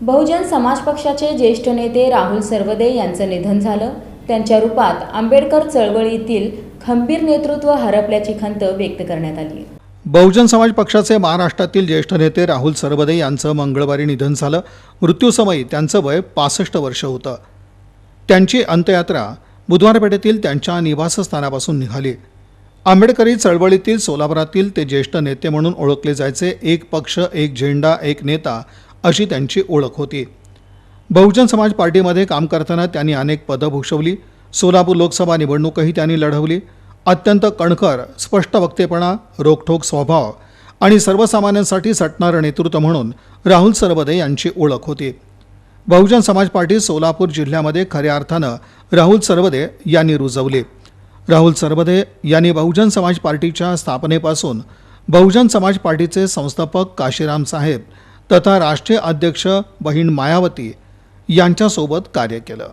बहुजन समाज पक्षाचे ज्येष्ठ नेते राहुल सर्वदे यांचं निधन झालं. त्यांच्या रूपात आंबेडकर चळवळीतील खंबीर नेतृत्व हरपल्याची खंत व्यक्त करण्यात आली. बहुजन समाज पक्षाचे महाराष्ट्रातील ज्येष्ठ नेते राहुल सर्वदे यांचं मंगळवारी निधन झालं. मृत्यूसमयी त्यांचं वय पासष्ट वर्ष होतं. त्यांची अंत्ययात्रा बुधवार पेठेतील त्यांच्या निवासस्थानापासून निघाली. आंबेडकरी चळवळीतील सोलापुरातील ते ज्येष्ठ नेते म्हणून ओळखले जायचे. एक पक्ष एक झेंडा एक नेता अशी त्यांची ओळख होती. बहुजन समाज पार्टीमध्ये काम करताना त्यांनी अनेक पदं भूषवली. सोलापूर लोकसभा निवडणूकही त्यांनी लढवली. अत्यंत कणखर स्पष्ट वक्तेपणा रोखठोक स्वभाव आणि सर्वसामान्यांसाठी सटणारं नेतृत्व म्हणून राहुल सरवदे यांची ओळख होती. बहुजन समाज पार्टी सोलापूर जिल्ह्यामध्ये खऱ्या अर्थानं राहुल सरवदे यांनी रुजवली. राहुल सरवदे यांनी बहुजन समाज पार्टीच्या स्थापनेपासून बहुजन समाज पार्टीचे संस्थापक काशीराम साहेब तथा राष्ट्रीय अध्यक्ष बहीण मायावती यांच्यासोबत कार्य केलं.